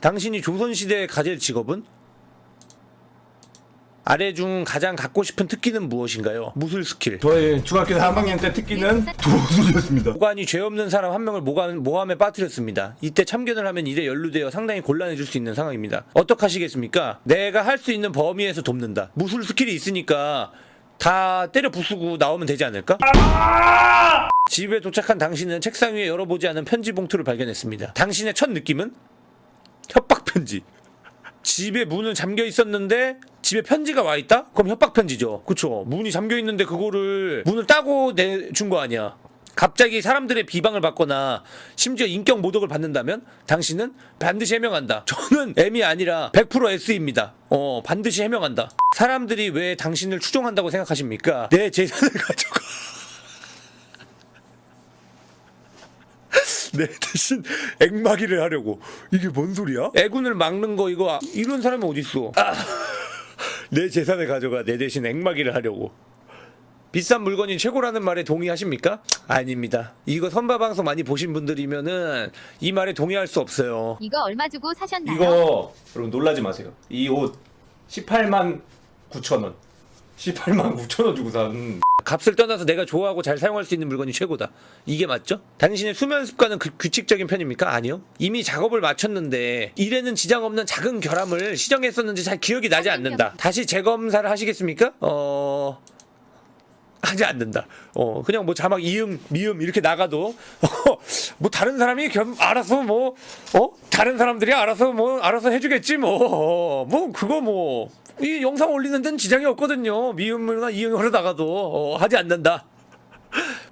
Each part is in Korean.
당신이 조선시대에 가질 직업은? 아래 중 가장 갖고 싶은 특기는 무엇인가요? 무술 스킬. 저의 중학교 3학년 때 특기는 도술이었습니다. 모관이 죄 없는 사람 한 명을 모관, 모함에 빠뜨렸습니다. 이때 참견을 하면 일에 연루되어 상당히 곤란해질 수 있는 상황입니다. 어떡하시겠습니까? 내가 할 수 있는 범위에서 돕는다. 무술 스킬이 있으니까 다 때려 부수고 나오면 되지 않을까? 집에 도착한 당신은 책상 위에 열어보지 않은 편지 봉투를 발견했습니다. 당신의 첫 느낌은? 협박 편지. 집에 문은 잠겨 있었는데 집에 편지가 와 있다? 그럼 협박 편지죠. 그쵸? 문이 잠겨 있는데 그거를 문을 따고 내준 거 아니야. 갑자기 사람들의 비방을 받거나 심지어 인격 모독을 받는다면 당신은 반드시 해명한다. 저는 M이 아니라 100% S입니다. 어, 반드시 해명한다. 사람들이 왜 당신을 추종한다고 생각하십니까? 내 재산을 가져가. 내 대신 액막이를 하려고. 이게 뭔 소리야? 애군을 막는 거 이거 아- 이런 사람이 어딨어? 아, 내 재산을 가져가 내 대신 액막이를 하려고. 비싼 물건이 최고라는 말에 동의하십니까? 아닙니다. 이거 선바방송 많이 보신 분들이면은 이 말에 동의할 수 없어요. 이거 얼마 주고 사셨나요? 이거 여러분 놀라지 마세요. 이 옷 18만 9천 원. 18만 9천 원 주고 산 값을 떠나서 내가 좋아하고 잘 사용할 수 있는 물건이 최고다. 이게 맞죠? 당신의 수면 습관은 그- 규칙적인 편입니까? 아니요. 이미 작업을 마쳤는데 일에는 지장 없는 작은 결함을 시정했었는지 잘 기억이 나지 않는다. 다시 재검사를 하시겠습니까? 어... 하지 않는다. 어 그냥 뭐 자막 이음 미음 이렇게 나가도 뭐 다른 사람이 겸 알아서 뭐 어 다른 사람들이 알아서 뭐 알아서 해주겠지 뭐뭐 그거 뭐 이 영상 올리는 데는 지장이 없거든요. 미음이나 이음으로 나가도 어, 하지 않는다.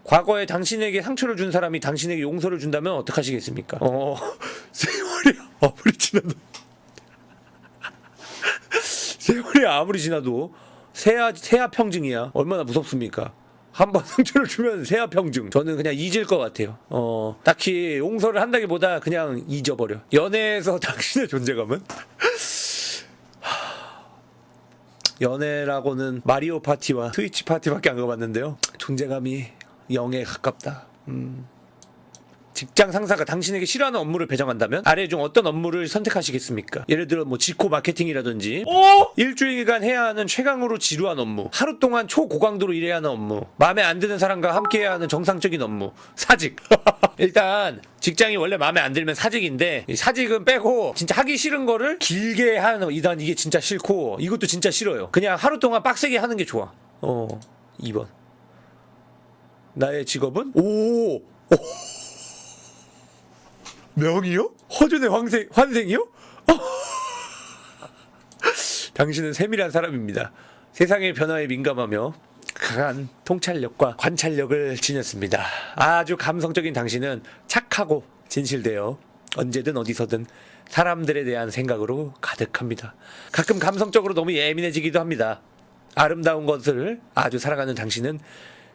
과거에 당신에게 상처를 준 사람이 당신에게 용서를 준다면 어떡하시겠습니까? 어 세월이 아무리 지나도 세월이 아무리 지나도 세아 세아 평증이야. 얼마나 무섭습니까? 한 번 상처를 주면 세아 평증. 저는 그냥 잊을 것 같아요. 어, 딱히 용서를 한다기보다 그냥 잊어버려. 연애에서 당신의 존재감은? 연애라고는 마리오 파티와 트위치 파티밖에 안 가봤는데요. 존재감이 0에 가깝다. 음. 직장 상사가 당신에게 싫어하는 업무를 배정한다면 아래 중 어떤 업무를 선택하시겠습니까? 예를 들어 뭐 지코 마케팅이라든지 일주일간 해야 하는 최강으로 지루한 업무 하루 동안 초고강도로 일해야 하는 업무 마음에 안 드는 사람과 함께 해야 하는 정상적인 업무 사직. 일단 직장이 원래 마음에 안 들면 사직인데 이 사직은 빼고 진짜 하기 싫은 거를 길게 하는 이단 이게 진짜 싫고 이것도 진짜 싫어요. 그냥 하루 동안 빡세게 하는 게 좋아. 어 2번. 나의 직업은? 오 명이요? 허준의 환생, 환생이요? 당신은 세밀한 사람입니다. 세상의 변화에 민감하며 강한 통찰력과 관찰력을 지녔습니다. 아주 감성적인 당신은 착하고 진실되어 언제든 어디서든 사람들에 대한 생각으로 가득합니다. 가끔 감성적으로 너무 예민해지기도 합니다. 아름다운 것을 아주 사랑하는 당신은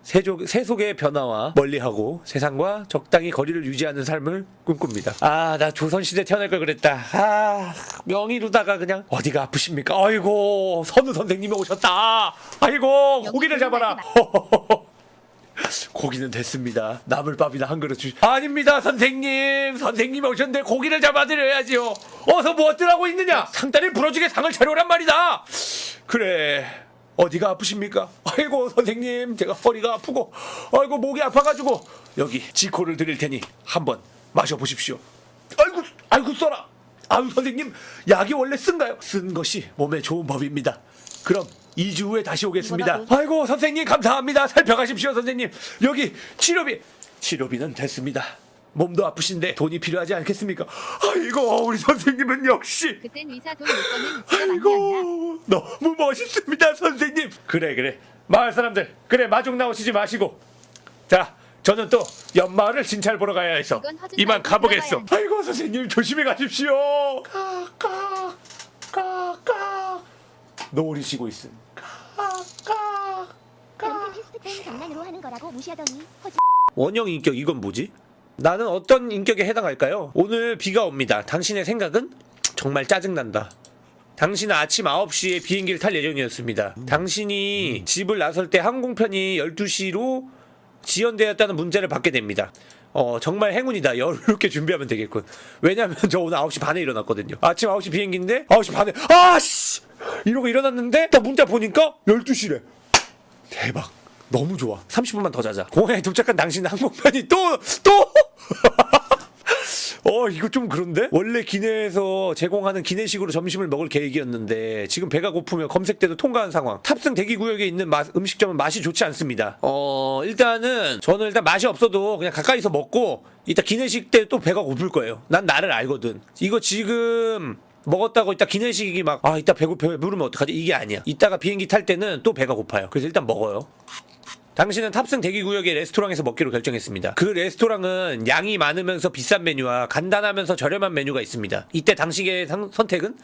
세조, 세속의 변화와 멀리하고 세상과 적당히 거리를 유지하는 삶을 꿈꿉니다. 아, 나 조선시대 태어날 걸 그랬다. 아, 명의로다가 그냥 어디가 아프십니까? 아이고, 선우 선생님이 오셨다. 아이고, 고기를 잡아라. 고기는 됐습니다. 나물밥이나 한 그릇 주. 아닙니다, 선생님. 선생님이 오셨는데 고기를 잡아드려야지요. 어서 무엇들 하고 있느냐? 상다리 부러지게 상을 차려란 말이다. 그래. 어디가 아프십니까? 아이고 선생님 제가 허리가 아프고 아이고 목이 아파가지고 여기 지코를 드릴 테니 한번 마셔보십시오. 아이고 아이고 써라. 아유 선생님 약이 원래 쓴가요? 쓴 것이 몸에 좋은 법입니다. 그럼 2주 후에 다시 오겠습니다. 아이고 선생님 감사합니다. 살펴가십시오 선생님. 여기 치료비 치료비는 됐습니다. 몸도 아프신데 돈이 필요하지 않겠습니까? 아이고 우리 선생님은 역시. 그땐 의사 돈 아니었나? 아이고 너무 멋있습니다 선생님. 그래 그래. 마을 사람들 그래 마중 나오시지 마시고. 자 저는 또 연마을을 진찰 보러 가야 해서 이건 허준 이만 말고 가보겠어 들어가야 아이고 선생님 조심히 가십시오. 까까 까까 노리시고 있음. 까까 그럼 테스트는 장난으로 하는 거라고 무시하더니 허지 원형 인격 이건 뭐지? 나는 어떤 인격에 해당할까요? 오늘 비가 옵니다. 당신의 생각은? 정말 짜증난다. 당신은 아침 9시에 비행기를 탈 예정이었습니다. 당신이 집을 나설 때 항공편이 12시로 지연되었다는 문자를 받게 됩니다. 어 정말 행운이다. 여유롭게 준비하면 되겠군. 왜냐면 저 오늘 9시 반에 일어났거든요. 아침 9시 비행기인데 9시 반에 아씨! 이러고 일어났는데 딱 문자 보니까 12시래. 대박. 너무 좋아. 30분만 더 자자. 공항에 도착한 당신 항공편이 또 또 어 이거 좀 그런데? 원래 기내에서 제공하는 기내식으로 점심을 먹을 계획이었는데 지금 배가 고프며 검색대도 통과한 상황. 탑승 대기 구역에 있는 맛- 음식점은 맛이 좋지 않습니다. 어 일단은 저는 일단 맛이 없어도 그냥 가까이서 먹고 이따 기내식 때 또 배가 고플 거예요. 난 나를 알거든. 이거 지금 먹었다고 이따 기내식이 막 아 이따 배고 배부르면 어떡하지? 이게 아니야. 이따가 비행기 탈 때는 또 배가 고파요. 그래서 일단 먹어요 당신은 탑승 대기 구역의 레스토랑에서 먹기로 결정했습니다. 그 레스토랑은 양이 많으면서 비싼 메뉴와 간단하면서 저렴한 메뉴가 있습니다. 이때 당신의 상- 선택은?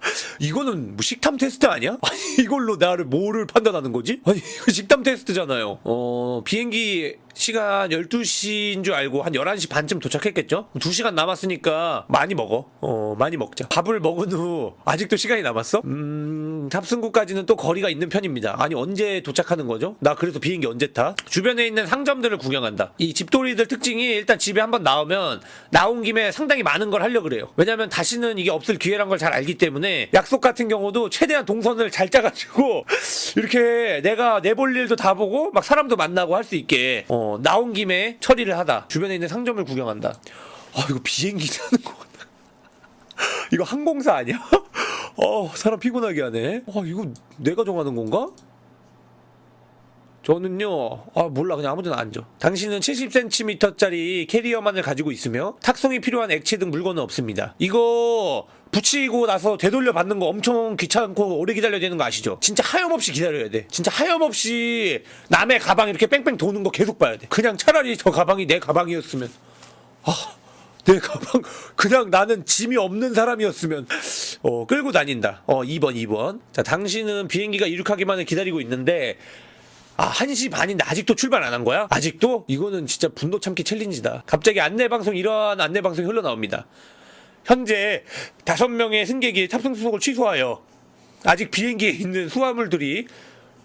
이거는 뭐 식탐 테스트 아니야? 아니 이걸로 나를 뭐를 판단하는 거지? 아니 이거 식탐 테스트잖아요. 어 비행기 시간 12시인 줄 알고 한 11시 반쯤 도착했겠죠? 2시간 남았으니까 많이 먹어. 어 많이 먹자. 밥을 먹은 후 아직도 시간이 남았어? 음 탑승구까지는 또 거리가 있는 편입니다. 아니 언제 도착하는 거죠? 나 그래서 비행기 언제 타? 주변에 있는 상점들을 구경한다. 이 집돌이들 특징이 일단 집에 한번 나오면 나온 김에 상당히 많은 걸 하려 그래요. 왜냐면 다시는 이게 없을 기회란 걸 잘 알기 때문에 약속 같은 경우도 최대한 동선을 잘 짜가지고 이렇게 내가 내 볼 일도 다 보고 막 사람도 만나고 할 수 있게 어, 나온 김에 처리를 하다. 주변에 있는 상점을 구경한다. 아 이거 비행기 타는 거 같다. 이거 항공사 아니야? 어 사람 피곤하게 하네. 아 이거 내가 정하는 건가? 저는요, 아, 몰라. 그냥 아무 데나 앉아. 당신은 70cm짜리 캐리어만을 가지고 있으며 탁송이 필요한 액체 등 물건은 없습니다. 이거 붙이고 나서 되돌려 받는 거 엄청 귀찮고 오래 기다려야 되는 거 아시죠? 진짜 하염없이 기다려야 돼. 진짜 하염없이 남의 가방 이렇게 뺑뺑 도는 거 계속 봐야 돼. 그냥 차라리 저 가방이 내 가방이었으면. 아, 내 가방 그냥 나는 짐이 없는 사람이었으면 어 끌고 다닌다. 어 2번 2번. 자, 당신은 비행기가 이륙하기만을 기다리고 있는데 아, 1시 반인데 아직도 출발 안 한 거야? 아직도? 이거는 진짜 분노 참기 챌린지다. 갑자기 안내 방송, 이러한 안내 방송이 흘러나옵니다. 현재 다섯 명의 승객이 탑승 수속을 취소하여 아직 비행기에 있는 수화물들이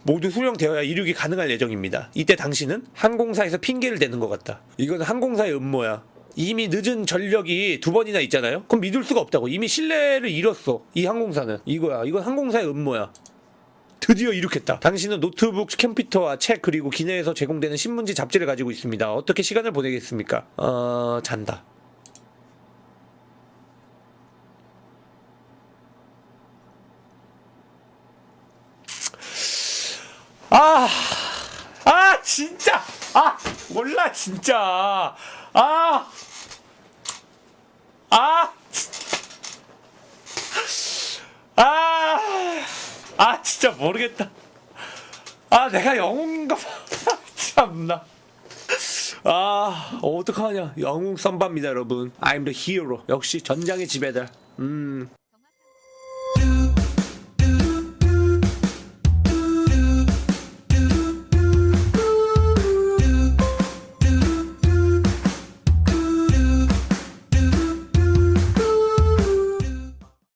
모두 수령되어야 이륙이 가능할 예정입니다. 이때 당신은 항공사에서 핑계를 대는 것 같다. 이건 항공사의 음모야. 이미 늦은 전력이 두 번이나 있잖아요? 그럼 믿을 수가 없다고. 이미 신뢰를 잃었어. 이 항공사는. 이거야. 이건 항공사의 음모야. 드디어 이륙했다. 당신은 노트북, 컴퓨터와 책 그리고 기내에서 제공되는 신문지, 잡지를 가지고 있습니다. 어떻게 시간을 보내겠습니까? 어, 잔다. 아, 아 진짜, 아 몰라 진짜, 아, 아, 아, 아 진짜 모르겠다. 아 내가 영웅인가 봐. 참나. 아 어떡하냐 영웅 선바입니다 여러분. I'm the hero. 역시 전장의 지배다. 음.